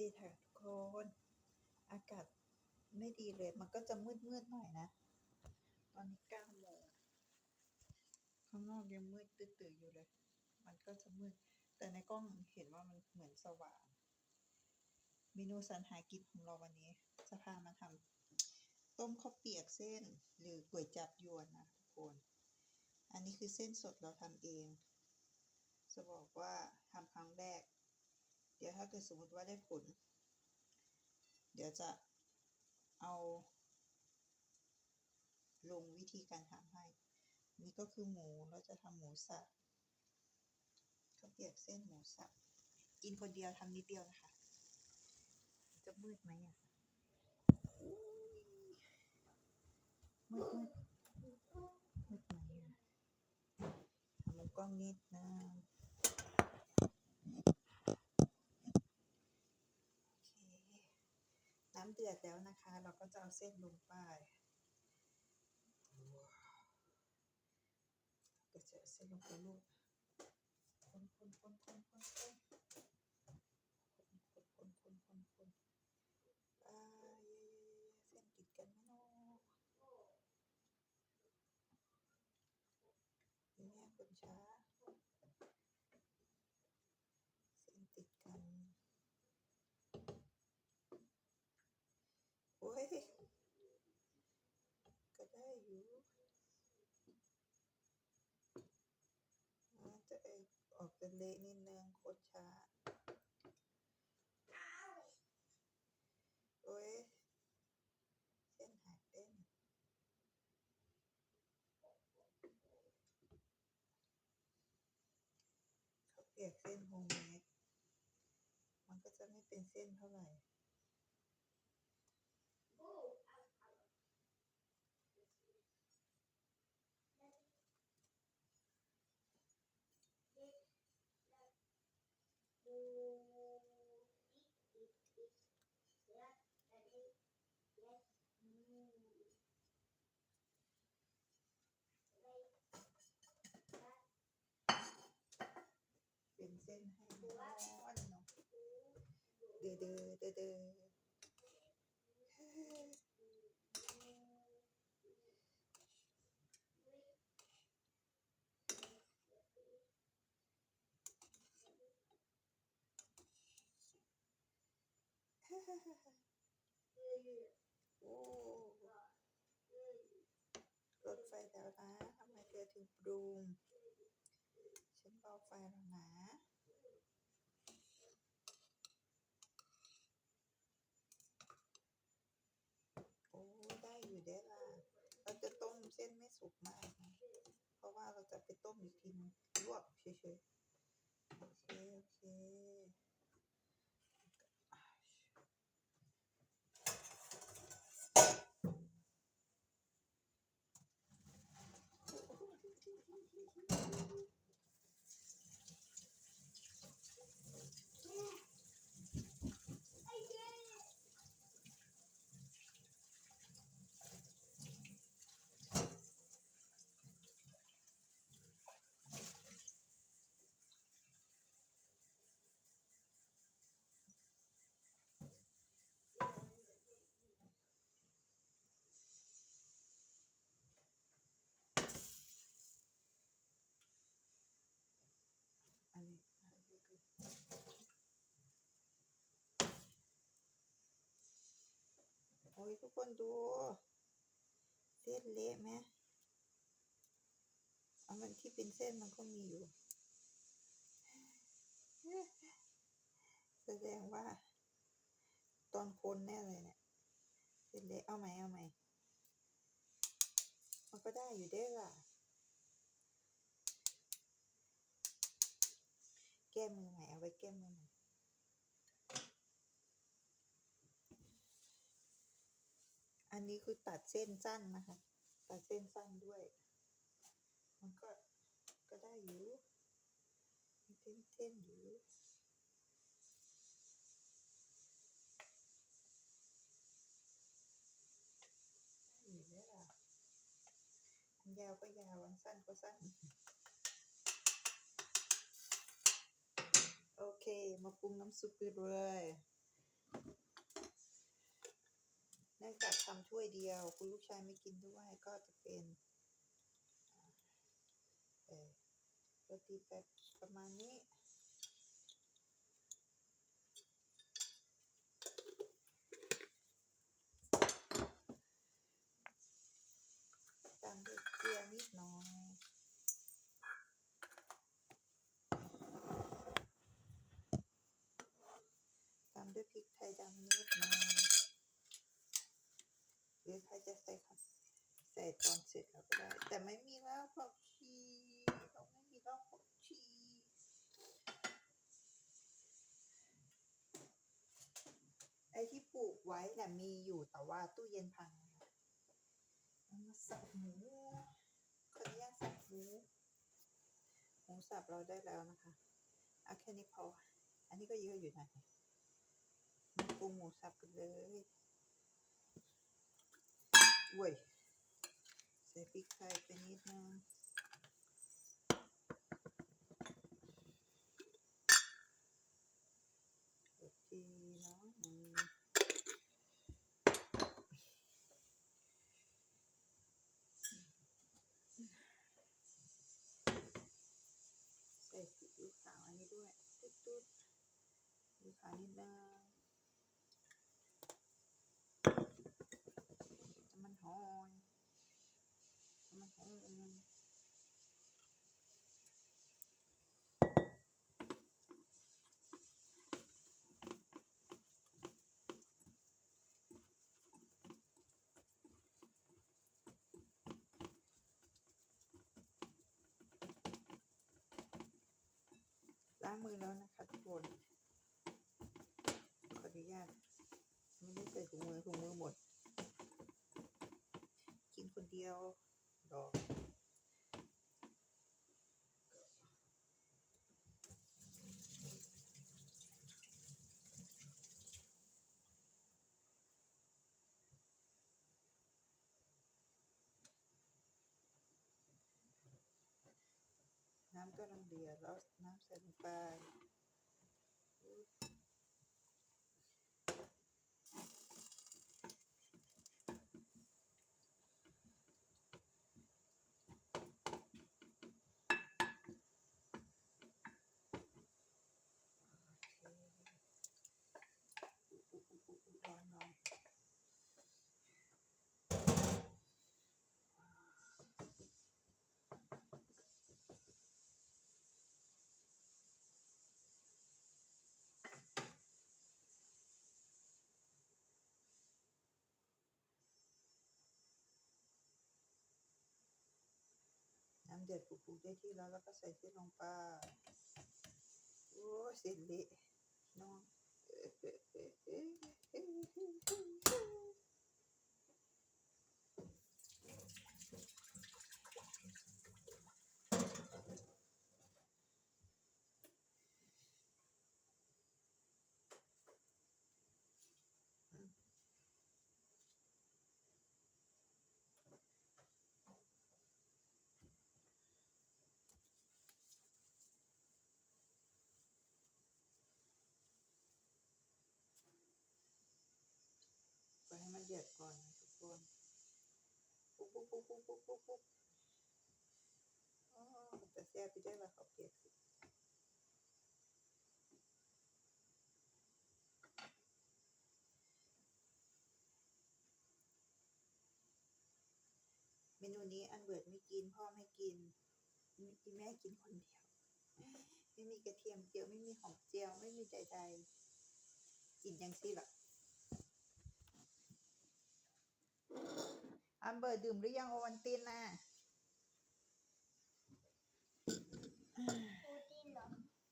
ดีค่ะทุกคน อากาศไม่ดีเลย มันก็จะมืดมืดๆหน่อยนะ ตอนนี้เก้าโมงข้างนอกยังมืดตื้อๆอยู่เลย มันก็จะมืด แต่ในกล้องเห็นว่ามันเหมือนสว่าง เมนูสันหากินของเราวันนี้ จะพามาทำต้มข้าวเปียกเส้นหรือก๋วยจับยวนนะทุกคน อันนี้คือเส้นสดเราทำเอง จะบอกว่าทำครั้งแรก ดี๋ยวถ้าเกิดสมมติว่าได้ผล เดี๋ยวจะเอาลงวิธีการทำให้ นี่ก็คือหมูเราจะทำหมูสับข้าเปียกเส้นหมูสับกินคนเดียวทำนิดเดียวนะคะ จะมืดไหมอะมืดมืดมืดไหมอะทำมุมกล้องนิดนะโอเค น้ำเดือดแล้วนะคะ เราก็จะเอาเส้นลงไปก็จะเส้นลงไปลูกคนคนคนคนคนคนคนคนคนคนคนคนอ่าเส้นติดกันไหมเนาะนี่แม่คนช้า เส้นติดกัน โอ้ย ก็ได้อยู่มันจะไอออกจะเละนิดนึงโคตรช้าโอ้ยเส้นหายเต้นเขาเปียกเส้นโฮมเมดมันก็จะไม่เป็นเส้นเท่าไหร่ เส้นให้ร้อนเนาะเดือเดือเดือเดือโอ้รถไฟแล้วนะทำไมเธอถึงปรุงฉันเบาไฟแล้วนะ โอ้ ได้อยู่เด้อล่ะ เราจะต้มเส้นไม่สุกมากนะ เพราะว่าเราจะไปต้มอีกทีนึงลวกเฉยๆ โอเค โอเค ทุกคนดูเส้นเละไหมเอามันที่เป็นเส้นมันก็มีอยู่ แสดงว่า ตอนคนแน่เลยเนี่ยเส้นเละเอาไหมเอาไหมมันก็ได้อยู่เด้ล่ะ แก้มือใหม่เอาไว้แก้มือใหม่ นนี้คือตัดเส้นสั้นนะคะ ตัดเส้นสั้นด้วย มันก็ก็ได้อยู่มีเส้นเส้นๆอยู่ด้อยู่แล้วล่ะอันยาวก็ยาวอันสั้นก็สั้น โอเค มาปรุงน้ำซุปกันเลย นื่องจากทำถ้วยเดียว คุณลูกชายไม่กินด้วยก็จะเป็นเอ่อโรตีแบบประมาณนี้ตามด้วยเกลือนิดหน่อยตามด้วยพริกไทยดำนิดหน่อย หรือใครจะใส่ครับใส่ตอนเสร็จแล้วก็ได้ แต่ไม่มีแล้วผักชีเราไม่มีแล้วผักชีไอ้ที่ปลูกไว้น่ะมีอยู่แต่ว่าตู้เย็นพังมาสับหมูขออนุญาตสับหมูหมูสับเราได้แล้วนะคะเอาแค่นี้พอ อันนี้ก็เยอะอยู่นะมาปรุงหมูสับกันเลยเว้ย ใส่พริกไทยไปนิดนึงโอเนาะใส่ซีอิ๊วขาวอันนี้ด้วย ตุ๊ดตุ๊ดซีขาวนิดนึงน้ำมันหอยน้ำมันหอย ล้างมือแล้วนะคะทุกคนขออนุญาตไม่ได้ใส่ถุงมือถุงมือหมด กินคนเดียวดอก น้ำก็ลังเดือดแล้วน้ำใส่ลงไปอุ๊ยโอเคอุ๊ยอุ๊ยอุ๊ยอุ๊ยร้อนร้อนน้ำ เดือดปุบๆได้ที่แล้วแล้วก็ใส่เส้นลงไปโอ้เส้นเละน้อง ไปให้มันเดก่อนทุกคนปุ๊บปุ๊บปุ๊บปุ๊บปุ๊บปุ๊บปุ๊บอ๋อแต่แซ่บไปได้ละเขาเปียกเมนูนี้อันเบิร์ดไม่กินพ่อไม่กินมีแม่กินคนเดียว ไม่มีกระเทียมเจียวไม่มีหอมเจียวไม่มีใดๆกินยังสิล่ะอั นเบิร์ดดื่มหรือยังโอวันตินน่ะโปรตีนเหรอ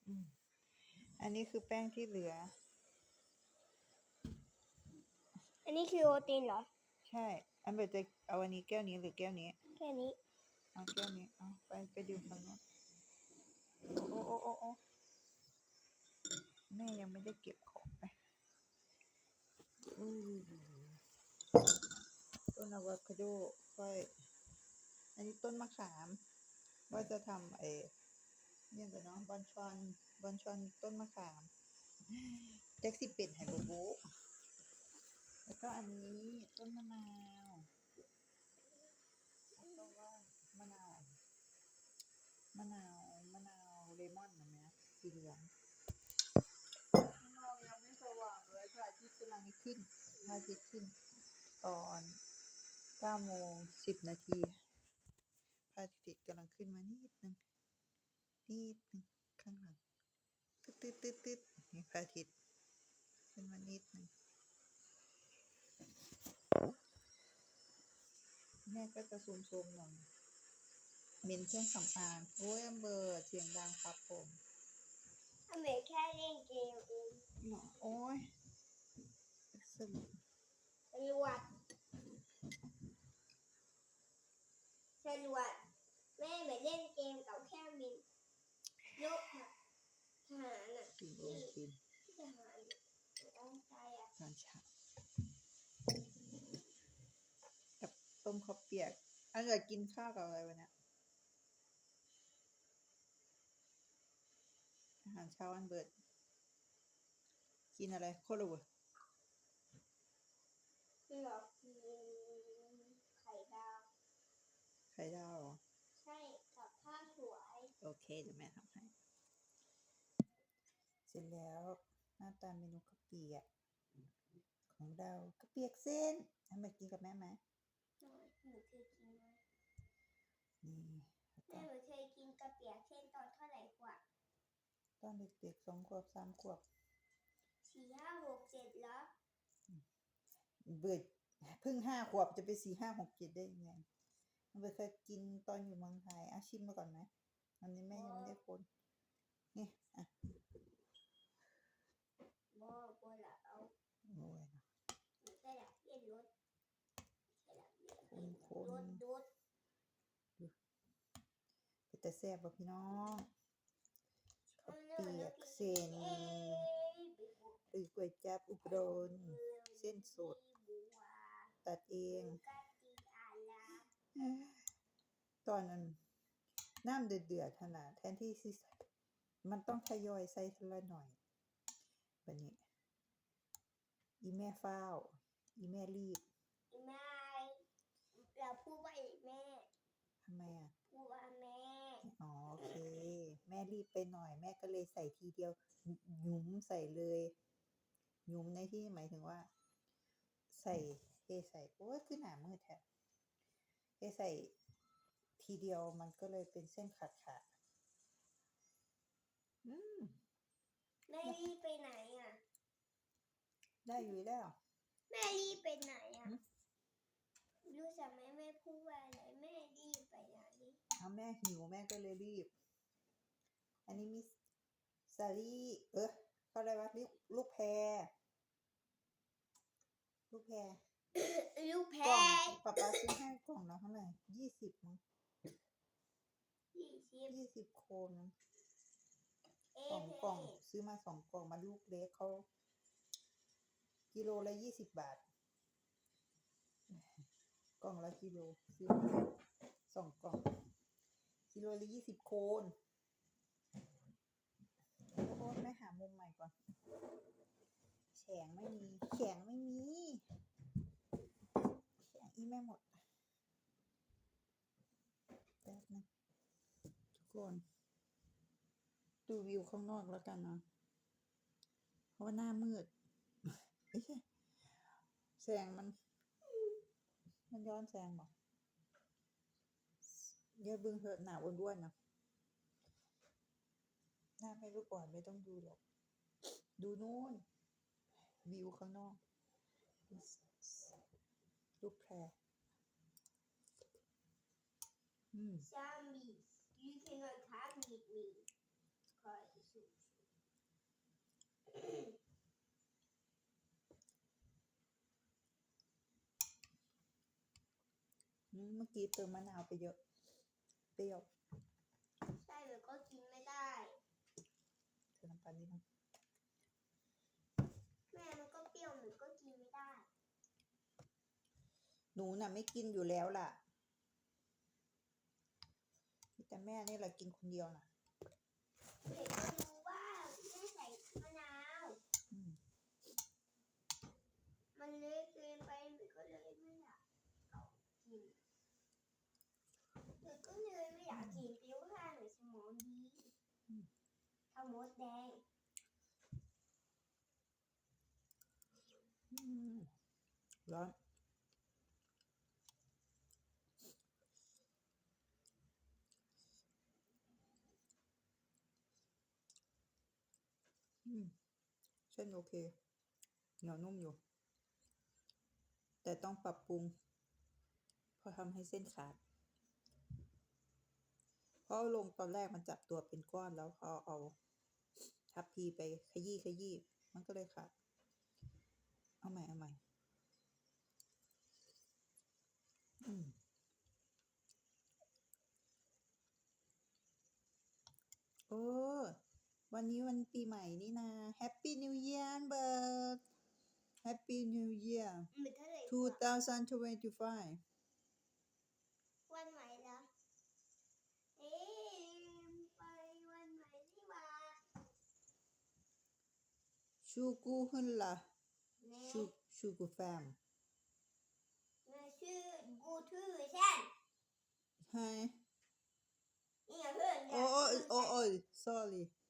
อืมอันนี้คือแป้งที่เหลือ อันนี้คือโปรตีนเหรอ ใช่ อันเบิร์ดจะเอาอันนี้แก้วนี้หรือแก้วนี้แค่นี้ เอาแก้วนี้ เอาไปไปดื่มกันเนาะโอ้โอ้โอ้โอ้แม่ยังไม่ได้เก็บของไปอืม ต้นอะโวคาโดค่อย อันนี้ต้นมะขาม ว่าจะทำเอเนี่ยกันเนาะบอนชอนบอนชอนต้นมะขามแจ็คสิเป็ดไฮโบโบะแล้วก็อันนี้ต้นมะนาวแล้วก็ว่ามะนาวมะนาวมะนาวเลมอนเห็นไหมสีเหลืองข้างนอกยังไม่สว่างเลยพระอาทิตย์กำลังขึ้นพระอาทิตย์ขึ้นตอน 9โมง10นาทีพระอาทิตย์กำลังขึ้นมานิดนึงนิดนึงข้างหลังตึ๊ดตึ๊ดตึ๊ดตึ๊ดนี่พระอาทิตย์ขึ้นมานิดนึงแม่ก็จะซูมๆหน่อยเมนเครื่องสำอางโอ้ยอำเบอร์เสียงดังครับผมทำไมแค่เล่นเกมเองหนอโอ้ยสนุก สรวจส รวจแม่ไปเล่นเกมกับแค่มินยกทหารน่ะกินโอกินทหารต้องใจอะตอนเช้ากับต้มข้าวเปียกอันเหลือกินข้าวกับอะไรวะเนี่ยอาหารเช้าอันเบิด กินอะไรโคโรเวอร์ หลอกกินไข่ดาว ไข่ดาวเหรอใช่กับผ้าสวย โอเคเดี๋ยวแม่ทำให้ เสร็จแล้วหน้าตาเมนูข้าวเปียกของเราข้าวเปียกเส้นทำไปกินกับแม่ไหมหนูเคยกินไหมนี่แล้วแม่ก็หนูเคยกินกระเปียกเส้นตอนเท่าไหร่กว่าตอนเด็กๆสองขวบสามขวบสี่ห้าหกเจ็ดแล้วเบิดเพิ่งห้าขวบจะไปสี่ห้าหกเจ็ดได้ยังไง มันเคยกินตอนอยู่เมืองไทยอาชิมมาก่อนไหมอันนี้แม่ยังไม่ได้คนนี่อะบ่บ่ละเอาโอ้ยนะหนูได้หลักเรียนรถได้หลักเรียนคนคนรถรถเป็นแต่แซ่บป่ะพี่น้องข้าวอาเปียกอาเส้นเอ้ยไปบุกหรือก๋วยจับอุบลเส้นสดบัวตัดเองกะติอาลา ตอนนั้นน้ำเดือดๆขนาดแทนที่สิใส่มันต้องทยอยใส่ทีละหน่อยแบบนี้ อีแม่ฟ้าวอีแม่รีบไม่เราพูดว่าอีแม่ทำไมอะพูดว่าแม่ อ๋อโอเค แม่รีบไปหน่อย แม่ก็เลยใส่ทีเดียว หยุ้มใส่เลยหยุ้มในที่หมายถึงว่า ใส่เทใส่โอ้ยคือหนามืดแท้ เทใส่ทีเดียวมันก็เลยเป็นเส้นขาดขาดๆอืม แม่รีบไปไหนอะ ได้อยู่แล้ว แม่รีบไปไหนอะ หืม รู้จักไหมแม่พูดว่าอะไรแม่รีบไปไหนเอาแม่หิวแม่ก็เลยรีบ อันนี้มีสาลี่เออเขาเรียกว่าลูกลูกแพร ลูกแพร ลูกแพกล่องป๊าป๊าซื้อให้กล่องละเท่าไหร่ยี่สิบมั้งยี่สิบยี่สิบโคนมั้งเอสองกล่องซื้อมาสองกล่องมาลูกเล็กเขากิโลละยี่สิบบาท กล่องละกิโลซื้อมาสองกล่องกิโลละยี่สิบโคนโคนไม่หามุมใหม่ก่อนแฉงไม่มีแข็งไม่มี แข็งอีแม่หมดแป๊บนึงทุกคน ดูวิวข้างนอกแล้วกันนะเพราะว่าหน้ามืดเอ๊ะแสงมัน มันย้อนแสงบอกเยวเบึงเถอะหนาอ้วนๆนะหน้าไม่ลูกอ่อนไม่ต้องดูหรอก ดูนู่น วิวข้างนอก ลูกแพรอืมซามี you cannot come with me คอยสุอืมเมื่อกี้เติมมะนาวไปเยอะ เปรี้ยว ใช่มันก็กินไม่ได้เติมน้ำตาลนิดนึง หนูน่ะไม่กินอยู่แล้วล่ะ แต่แม่นี่แหละกินคนเดียวน่ะเด็กดูว่าแม่ใส่มะนาวมันเล็กเกินไปมันก็เลยไม่อยากกินมันก็เลยไม่อยากกินปิ้วข้าหรือสมองดีข้าวมดแดง เส้นโอเค เหนียวนุ่มอยู่ แต่ต้องปรับปรุงเพราะทำให้เส้นขาด เพราะลงตอนแรกมันจับตัวเป็นก้อนแล้วพอเอา ทับพีไปขยี้ขยี้มันก็เลยขาด เอาใหม่เอาใหม่อืมโอ้ วันนี้วันปีใหม่นี่นา Happy New Year เบิร์ด Happy New Year มันเท่าไหร่กว่า2025วันใหม่ละเอ๊ะลืมไปวันใหม่ที่ว่าชูกูฮึนละแม่ชูชูกูแฟมแม่ชื่อกูทื่อแช่นไฮนี่อย่าเพื่อนโอ้โอ้โอ้โอ้ sorry ชูกูทูเซนเฮ้ยนายชูกูฮึนละทื่อแช่นเอ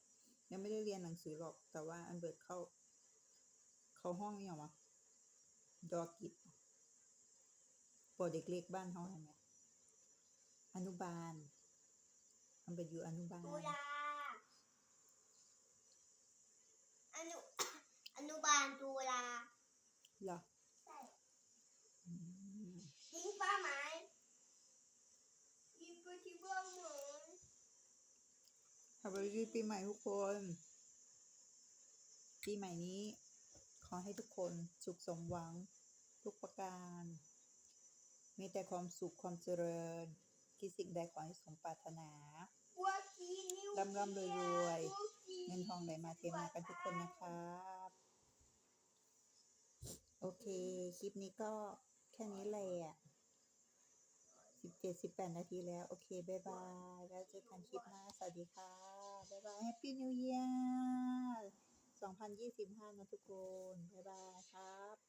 ยังไม่ได้เรียนหนังสือหรอก แต่ว่าอันเบิร์ดเข้า เข้าห้องนี่หรอวะดอกิจปอเด็กเล็กบ้านเขาเห็นไหมอนุบาลอันเบิร์ดอยู่อนุบาลตุลาอนุอนุบาลตุลาเหรอใช่อืม ยิงป้าไหมยิงไปที่บ้านเหมือน ขอบคุณปีใหม่ทุกคน ปีใหม่นี้ ขอให้ทุกคนสุขสมหวัง ทุกประการ มีแต่ความสุขความเจริญ คิดสิ่งใดขอให้สมปรารถนาร่ำร่ำรวยรวยเงินทองไหลมาเทมากันทุกคนนะครับโอเค คลิปนี้ก็แค่นี้แหละสิบเจ็ดสิบแปดนาทีแล้ว โอเค บ๊ายบาย แล้วเจอกันคลิปหน้า สวัสดีค่ะบ๊ายบายแฮปปี้นิวเยียร์2025 นะทุกคนบายบายครับ